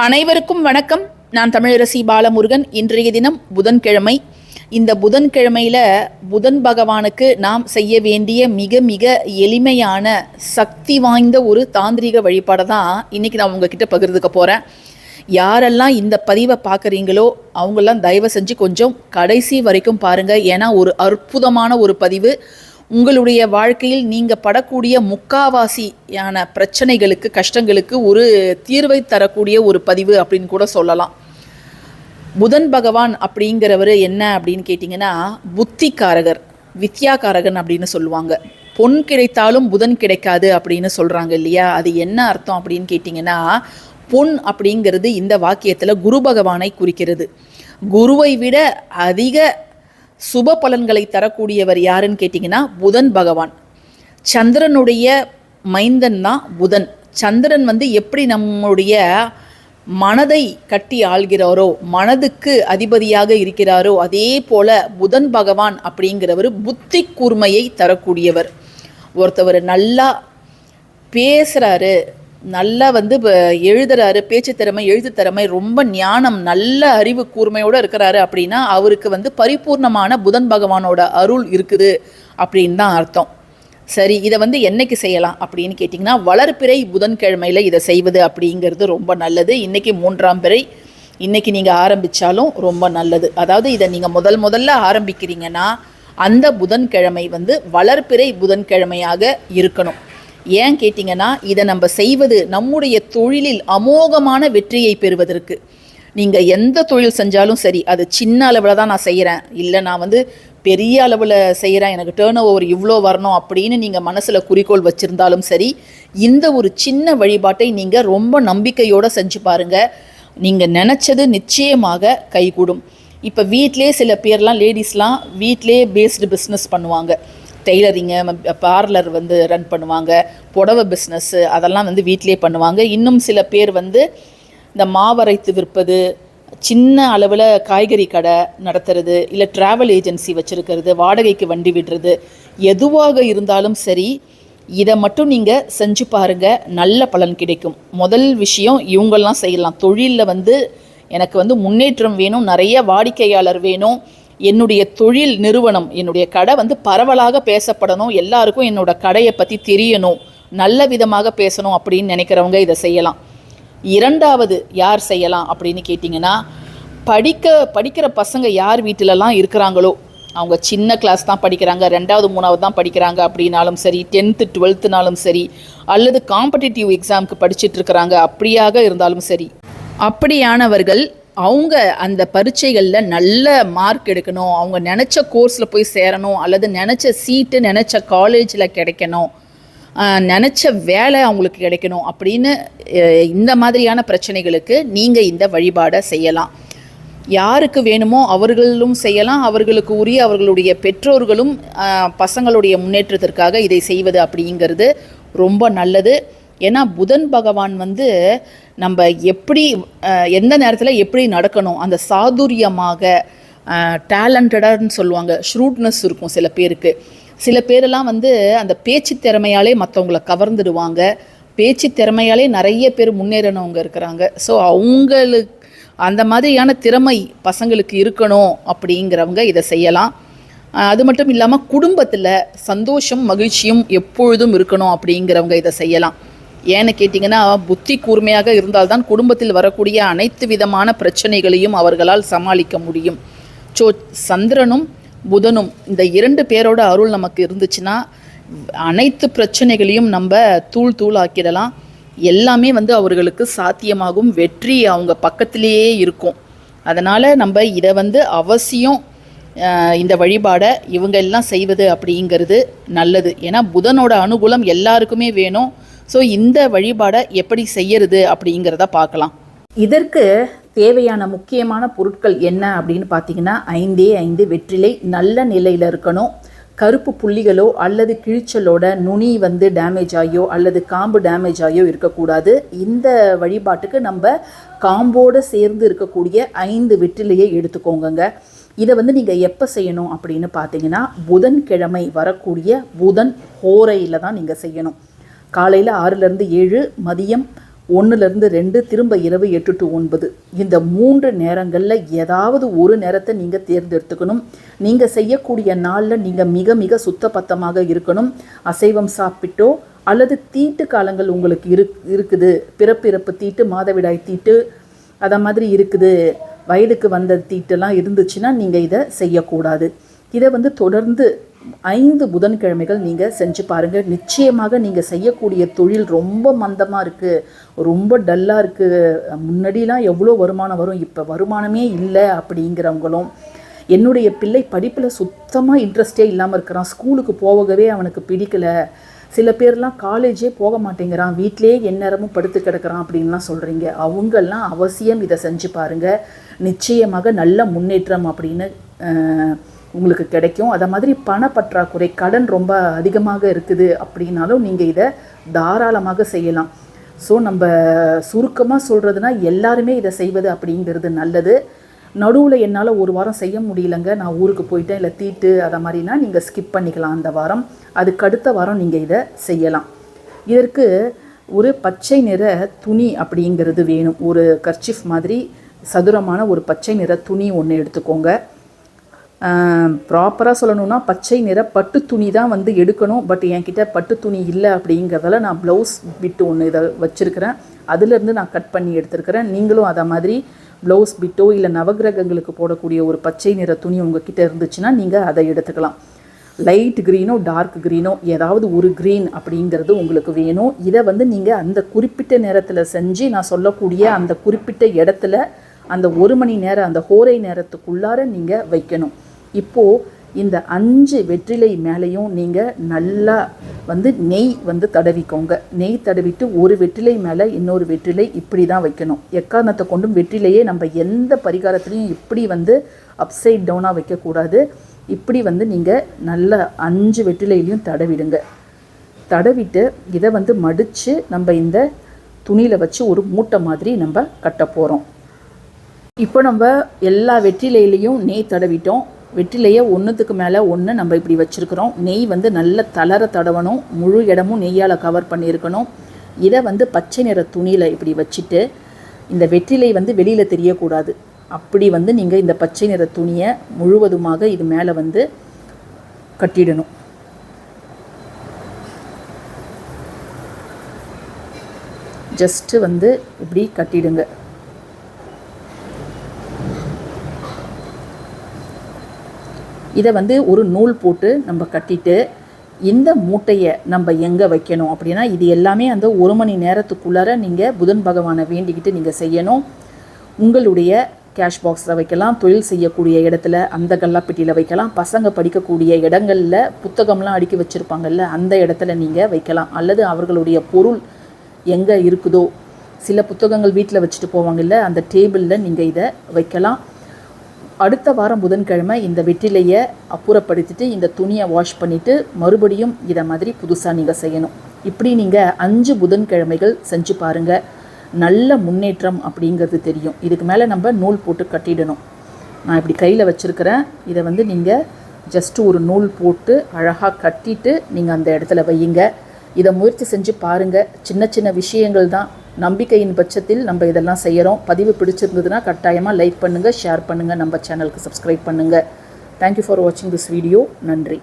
அனைவருக்கும் வணக்கம். நான் தமிழரசி பாலமுருகன். இன்றைய தினம் புதன்கிழமை. இந்த புதன்கிழமையில் புதன் பகவானுக்கு நாம் செய்ய வேண்டிய மிக மிக எளிமையான சக்தி வாய்ந்த ஒரு தாந்திரிக வழிபாடை தான் இன்றைக்கி நான் உங்ககிட்ட பகிர்ந்துக்க போகிறேன் யாரெல்லாம் இந்த பதிவை பார்க்குறீங்களோ அவங்கெல்லாம் தயவு செஞ்சு கொஞ்சம் கடைசி வரைக்கும் பாருங்கள் ஏன்னா ஒரு அற்புதமான ஒரு பதிவு. உங்களுடைய வாழ்க்கையில் நீங்கள் படக்கூடிய முக்காவாசியான பிரச்சனைகளுக்கு கஷ்டங்களுக்கு ஒரு தீர்வை தரக்கூடிய ஒரு பதிவு அப்படின்னு கூட சொல்லலாம். புதன் பகவான் அப்படிங்கிறவர் என்ன அப்படின்னு கேட்டிங்கன்னா புத்திக்காரகர் வித்யாகாரகன் அப்படின்னு சொல்லுவாங்க. பொன் கிடைத்தாலும் புதன் கிடைக்காது அப்படின்னு சொல்கிறாங்க இல்லையா? அது என்ன அர்த்தம் அப்படின்னு கேட்டிங்கன்னா பொன் அப்படிங்கிறது இந்த வாக்கியத்தில் குரு பகவானை குறிக்கிறது. குருவை விட அதிக சுப பலன்களை தரக்கூடியவர் யாருன்னு கேட்டிங்கன்னா புதன் பகவான். சந்திரனுடைய மைந்தன் தான் புதன். சந்திரன் வந்து எப்படி நம்முடைய மனதை கட்டி ஆள்கிறாரோ மனதுக்கு அதிபதியாக இருக்கிறாரோ அதே போல புதன் பகவான் அப்படிங்கிறவர் புத்தி கூர்மையை தரக்கூடியவர். ஒருத்தவர் நல்லா பேசுகிறாரு நல்லா வந்து எழுதுறாரு பேச்சு திறமை எழுத்து திறமை ரொம்ப ஞானம் நல்ல அறிவு கூர்மையோடு இருக்கிறாரு அப்படின்னா அவருக்கு வந்து பரிபூர்ணமான புதன் பகவானோட அருள் இருக்குது அப்படின்னு தான் அர்த்தம். சரி இதை வந்து என்னைக்கு செய்யலாம் அப்படின்னு கேட்டிங்கன்னா வளர்பிறை புதன்கிழமையில் இதை செய்வது அப்படிங்கிறது ரொம்ப நல்லது. இன்றைக்கி மூன்றாம் பிறை. இன்றைக்கி நீங்கள் ஆரம்பித்தாலும் ரொம்ப நல்லது. அதாவது இதை நீங்கள் முதல் முதல்ல ஆரம்பிக்கிறீங்கன்னா அந்த புதன்கிழமை வந்து வளர்பிறை புதன்கிழமையாக இருக்கணும். ஏன் கேட்டிங்கன்னா இதை நம்ம செய்வது நம்முடைய தொழிலில் அமோகமான வெற்றியை பெறுவதற்கு. நீங்கள் எந்த தொழில் செஞ்சாலும் சரி அது சின்ன அளவில் தான் நான் செய்கிறேன் இல்லை நான் வந்து பெரிய அளவில் செய்கிறேன் எனக்கு டேர்ன் ஓவர் இவ்வளோ வரணும் அப்படின்னு நீங்கள் மனசில் குறிக்கோள் வச்சுருந்தாலும் சரி இந்த ஒரு சின்ன வழிபாட்டை நீங்கள் ரொம்ப நம்பிக்கையோடு செஞ்சு பாருங்கள் நீங்கள் நினச்சது நிச்சயமாக கைகூடும். இப்போ வீட்டிலே சில பேர்லாம் லேடிஸ்லாம் வீட்டிலே பேஸ்டு பிஸ்னஸ் பண்ணுவாங்க. டெய்லரிங்கு பார்லர் வந்து ரன் பண்ணுவாங்க புடவை பிஸ்னஸ்ஸு அதெல்லாம் வந்து வீட்டிலே பண்ணுவாங்க. இன்னும் சில பேர் வந்து இந்த மாவரைத்து விற்பது சின்ன அளவில் காய்கறி கடை நடத்துறது இல்லை ட்ராவல் ஏஜென்சி வச்சுருக்கிறது வாடகைக்கு வண்டி விடுறது எதுவாக இருந்தாலும் சரி இதை மட்டும் நீங்கள் செஞ்சு பாருங்கள் நல்ல பலன் கிடைக்கும். முதல் விஷயம் இவங்கெல்லாம் செய்யலாம். தொழிலில் வந்து எனக்கு வந்து முன்னேற்றம் வேணும் நிறைய வாடிக்கையாளர் வேணும். என்னுடைய தொழில் நிறுவனம் என்னுடைய கடை வந்து பரவலாக பேசப்படணும் எல்லாருக்கும் என்னோட கடையை பற்றி தெரியணும் நல்ல விதமாக பேசணும் அப்படின்னு நினைக்கிறவங்க இதை செய்யலாம். இரண்டாவது யார் செய்யலாம் அப்படின்னு கேட்டிங்கன்னா படிக்க படிக்கிற பசங்க யார் வீட்டிலலாம் இருக்கிறாங்களோ அவங்க சின்ன கிளாஸ் தான் படிக்கிறாங்க ரெண்டாவது மூணாவது தான் படிக்கிறாங்க அப்படின்னாலும் சரி டென்த்து டுவெல்த்துனாலும் சரி அல்லது காம்படிட்டிவ் எக்ஸாமுக்கு படிச்சுட்டு இருக்கிறாங்க அப்படியாக இருந்தாலும் சரி. அப்படியானவர்கள் அவங்க அந்த பரீட்சைகளில் நல்ல மார்க் எடுக்கணும். அவங்க நினச்ச கோர்ஸில் போய் சேரணும். அல்லது நினச்ச சீட்டு நினச்ச காலேஜில் கிடைக்கணும். நினச்ச வேலை அவங்களுக்கு கிடைக்கணும் அப்படின்னு இந்த மாதிரியான பிரச்சனைகளுக்கு நீங்கள் இந்த வழிபாடை செய்யலாம். யாருக்கு வேணுமோ அவர்களும் செய்யலாம். அவர்களுக்கு உரிய அவர்களுடைய பெற்றோர்களும் பசங்களுடைய முன்னேற்றத்திற்காக இதை செய்வது அப்படிங்கிறது ரொம்ப நல்லது. ஏன்னா புதன் பகவான் வந்து நம்ம எப்படி எந்த நேரத்தில் எப்படி நடக்கணும் அந்த சாதுரியமாக டேலண்டடான்னு சொல்லுவாங்க ஷ்ரூட்னஸ் இருக்கும் சில பேருக்கு. சில பேரெல்லாம் வந்து அந்த பேச்சு திறமையாலே மற்றவங்கள கவர்ந்துடுவாங்க. பேச்சு திறமையாலே நிறைய பேர் முன்னேறினவங்க இருக்கிறாங்க. ஸோ அவங்களுக்கு அந்த மாதிரியான திறமை பசங்களுக்கு இருக்கணும் அப்படிங்கிறவங்க இதை செய்யலாம். அது மட்டும் இல்லாமல் குடும்பத்தில் சந்தோஷம் மகிழ்ச்சியும் எப்பொழுதும் இருக்கணும் அப்படிங்கிறவங்க இதை செய்யலாம். ஏன்னு கேட்டிங்கன்னா புத்தி கூர்மையாக இருந்தால்தான் குடும்பத்தில் வரக்கூடிய அனைத்து விதமான பிரச்சனைகளையும் அவர்களால் சமாளிக்க முடியும். ஸோ சந்திரனும் புதனும் இந்த இரண்டு பேரோட அருள் நமக்கு இருந்துச்சுன்னா அனைத்து பிரச்சனைகளையும் நம்ம தூள் தூள் ஆக்கிடலாம் எல்லாமே வந்து அவர்களுக்கு சாத்தியமாகும். வெற்றி அவங்க பக்கத்திலேயே இருக்கும். அதனால் நம்ம இதை வந்து அவசியம் இந்த வழிபாடை இவங்க எல்லாம் செய்வது அப்படிங்கிறது நல்லது. ஏன்னா புதனோட அனுகூலம் எல்லாருக்குமே வேணும். ஸோ இந்த வழிபாடை எப்படி செய்யறது அப்படிங்கிறத பார்க்கலாம். இதற்கு தேவையான முக்கியமான பொருட்கள் என்ன அப்படின்னு பார்த்தீங்கன்னா ஐந்தே ஐந்து வெற்றிலை நல்ல நிலையில் இருக்கணும். கருப்பு புள்ளிகளோ அல்லது கிழிச்சலோட நுனி வந்து டேமேஜ் ஆகியோ அல்லது காம்பு டேமேஜ் ஆகியோ இருக்கக்கூடாது. இந்த வழிபாட்டுக்கு நம்ம காம்போடு சேர்ந்து இருக்கக்கூடிய ஐந்து வெற்றிலையை எடுத்துக்கோங்கங்க. இதை வந்து நீங்கள் எப்போ செய்யணும் அப்படின்னு பார்த்தீங்கன்னா புதன்கிழமை வரக்கூடிய புதன் ஹோரையில் தான் நீங்கள் செய்யணும். காலையில் ஆறுலேருந்து ஏழு மதியம் ஒன்றுலேருந்து ரெண்டு திரும்ப இரவு எட்டு டு ஒன்பது. இந்த மூன்று நேரங்களில் ஏதாவது ஒரு நேரத்தை நீங்கள் தேர்ந்தெடுத்துக்கணும். நீங்கள் செய்யக்கூடிய நாளில் நீங்கள் மிக மிக சுத்தபத்தமாக இருக்கணும். அசைவம் சாப்பிட்டோ அல்லது தீட்டு காலங்கள் உங்களுக்கு இரு இருக்குது. பிறப்பிறப்பு தீட்டு மாதவிடாய் தீட்டு அதை மாதிரி இருக்குது. வயதுக்கு வந்த தீட்டெல்லாம் இருந்துச்சுன்னா நீங்கள் இதை செய்யக்கூடாது. இதை வந்து தொடர்ந்து ஐந்து புதன்கிழமைகள் நீங்கள் செஞ்சு பாருங்கள் நிச்சயமாக நீங்கள் செய்யக்கூடிய தொழில் ரொம்ப மந்தமாக இருக்குது ரொம்ப டல்லாக இருக்குது முன்னாடிலாம் எவ்வளோ வருமானம் வரும் இப்போ வருமானமே இல்லை அப்படிங்கிறவங்களும் என்னுடைய பிள்ளை படிப்பில் சுத்தமாக இன்ட்ரெஸ்டே இல்லாமல் இருக்கிறான். ஸ்கூலுக்கு போகவே அவனுக்கு பிடிக்கல. சில பேர்லாம் காலேஜே போக மாட்டேங்கிறான். வீட்டிலே எந்நேரமும் படுத்து கிடக்கிறான் அப்படின்லாம் சொல்கிறீங்க அவங்கெல்லாம் அவசியம் இதை செஞ்சு பாருங்கள் நிச்சயமாக நல்ல முன்னேற்றம் அப்படின்னு உங்களுக்கு கிடைக்கும். அதை மாதிரி பணப்பற்றாக்குறை கடன் ரொம்ப அதிகமாக இருக்குது அப்படின்னாலும் நீங்கள் இதை தாராளமாக செய்யலாம். ஸோ நம்ம சுருக்கமாக சொல்கிறதுனா எல்லாருமே இதை செய்வது அப்படிங்கிறது நல்லது. நடுவில் என்னால் ஒரு வாரம் செய்ய முடியலங்க. நான் ஊருக்கு போயிட்டேன் இல்லை தீட்டு அதை மாதிரினா நீங்கள் ஸ்கிப் பண்ணிக்கலாம் அந்த வாரம். அதுக்கு அடுத்த வாரம் நீங்கள் இதை செய்யலாம். இதற்கு ஒரு பச்சை நிற துணி அப்படிங்கிறது வேணும். ஒரு கர்ச்சிஃப் மாதிரி சதுரமான ஒரு பச்சை நிற துணி ஒன்று எடுத்துக்கோங்க. ப்ராப்பராக சொல்லணும்னா பச்சை நிற பட்டு துணி தான் வந்து எடுக்கணும். பட் என்கிட்ட பட்டு துணி இல்லை அப்படிங்கிறதால நான் ப்ளவுஸ் பிட்டு ஒன்று இதை வச்சுருக்கிறேன். அதுலேருந்து நான் கட் பண்ணி எடுத்துருக்கிறேன். நீங்களும் அதை மாதிரி ப்ளவுஸ் பிட்டோ இல்லை நவகிரகங்களுக்கு போடக்கூடிய ஒரு பச்சை நிற துணி உங்ககிட்ட இருந்துச்சுன்னா நீங்கள் அதை எடுத்துக்கலாம். லைட் க்ரீனோ டார்க் க்ரீனோ ஏதாவது ஒரு க்ரீன் அப்படிங்கிறது உங்களுக்கு வேணும். இதை வந்து நீங்கள் அந்த குறிப்பிட்ட நேரத்தில் செஞ்சு நான் சொல்லக்கூடிய அந்த குறிப்பிட்ட இடத்துல அந்த ஒரு மணி நேரம் அந்த ஹோரை நேரத்துக்குள்ளார நீங்கள் வைக்கணும். இப்போது இந்த அஞ்சு வெற்றிலை மேலேயும் நீங்கள் நல்லா வந்து நெய் வந்து தடவிக்கோங்க. நெய் தடவிட்டு ஒரு வெற்றிலை மேலே இன்னொரு வெற்றிலை இப்படி தான் வைக்கணும். எக்காரணத்தை கொண்டும் வெற்றிலையே நம்ம எந்த பரிகாரத்துலையும் இப்படி வந்து அப்சைட் டவுனாக வைக்கக்கூடாது. இப்படி வந்து நீங்கள் நல்ல அஞ்சு வெற்றிலையிலையும் தடவிடுங்க. தடவிட்டு இதை வந்து மடித்து நம்ம இந்த துணியில் வச்சு ஒரு மூட்டை மாதிரி நம்ம கட்ட போகிறோம் இப்போ நம்ம எல்லா வெற்றிலையிலையும் நெய் தடவிட்டோம். வெற்றிலையை ஒன்றுத்துக்கு மேலே ஒன்று நம்ம இப்படி வச்சுருக்கிறோம். நெய் வந்து நல்ல தளர தடவணும். முழு இடமும் நெய்யால் கவர் பண்ணியிருக்கணும். இதை வந்து பச்சை நிற துணியில் இப்படி வச்சுட்டு இந்த வெற்றிலை வந்து வெளியில் தெரியக்கூடாது. அப்படி வந்து நீங்கள் இந்த பச்சை நிற துணியை முழுவதுமாக இது மேலே வந்து கட்டிடணும். ஜஸ்ட்டு வந்து இப்படி கட்டிடுங்க. இதை வந்து ஒரு நூல் போட்டு நம்ம கட்டிட்டு இந்த மூட்டையை நம்ம எங்கே வைக்கணும் அப்படின்னா இது எல்லாமே அந்த ஒரு மணி நேரத்துக்குள்ளார நீங்கள் புதன் பகவானை வேண்டிக்கிட்டு நீங்கள் செய்யணும். உங்களுடைய கேஷ் பாக்ஸில் வைக்கலாம் தொழில் செய்யக்கூடிய இடத்துல அந்த கல்லாப்பெட்டியில் வைக்கலாம் பசங்க படிக்கக்கூடிய இடங்களில் புத்தகம்லாம் அடுக்கி வச்சுருப்பாங்கல்ல அந்த இடத்துல நீங்கள் வைக்கலாம். அல்லது அவர்களுடைய பொருள் எங்கே இருக்குதோ சில புத்தகங்கள் வீட்டில் வச்சுட்டு போவாங்கல்ல அந்த டேபிளில் நீங்கள் இதை வைக்கலாம். அடுத்த வாரம் புதன்கிழமை இந்த வெற்றிலையை அப்புறப்படுத்திட்டு இந்த துணியை வாஷ் பண்ணிவிட்டு மறுபடியும் இதை மாதிரி புதுசாக நீங்கள் செய்யணும். இப்படி நீங்கள் அஞ்சு புதன்கிழமைகள் செஞ்சு பாருங்கள் நல்ல முன்னேற்றம் அப்படிங்கிறது தெரியும். இதுக்கு மேலே நம்ம நூல் போட்டு கட்டிடணும். நான் இப்படி கையில் வச்சுருக்கிறேன். இதை வந்து நீங்கள் ஜஸ்ட்டு ஒரு நூல் போட்டு அழகாக கட்டிட்டு நீங்கள் அந்த இடத்துல வையுங்க. இதை முயற்சி செஞ்சு பாருங்கள் சின்ன சின்ன விஷயங்கள் தான். நம்பிக்கையின் பட்சத்தில் நம்ம இதெல்லாம் செய்கிறோம் பதிவு பிடிச்சிருந்ததுன்னா கட்டாயமாக லைக் பண்ணுங்கள் ஷேர் பண்ணுங்கள் நம்ம சேனலுக்கு சப்ஸ்கிரைப் பண்ணுங்கள் தேங்க்யூ ஃபார் வாட்சிங் திஸ் வீடியோ நன்றி.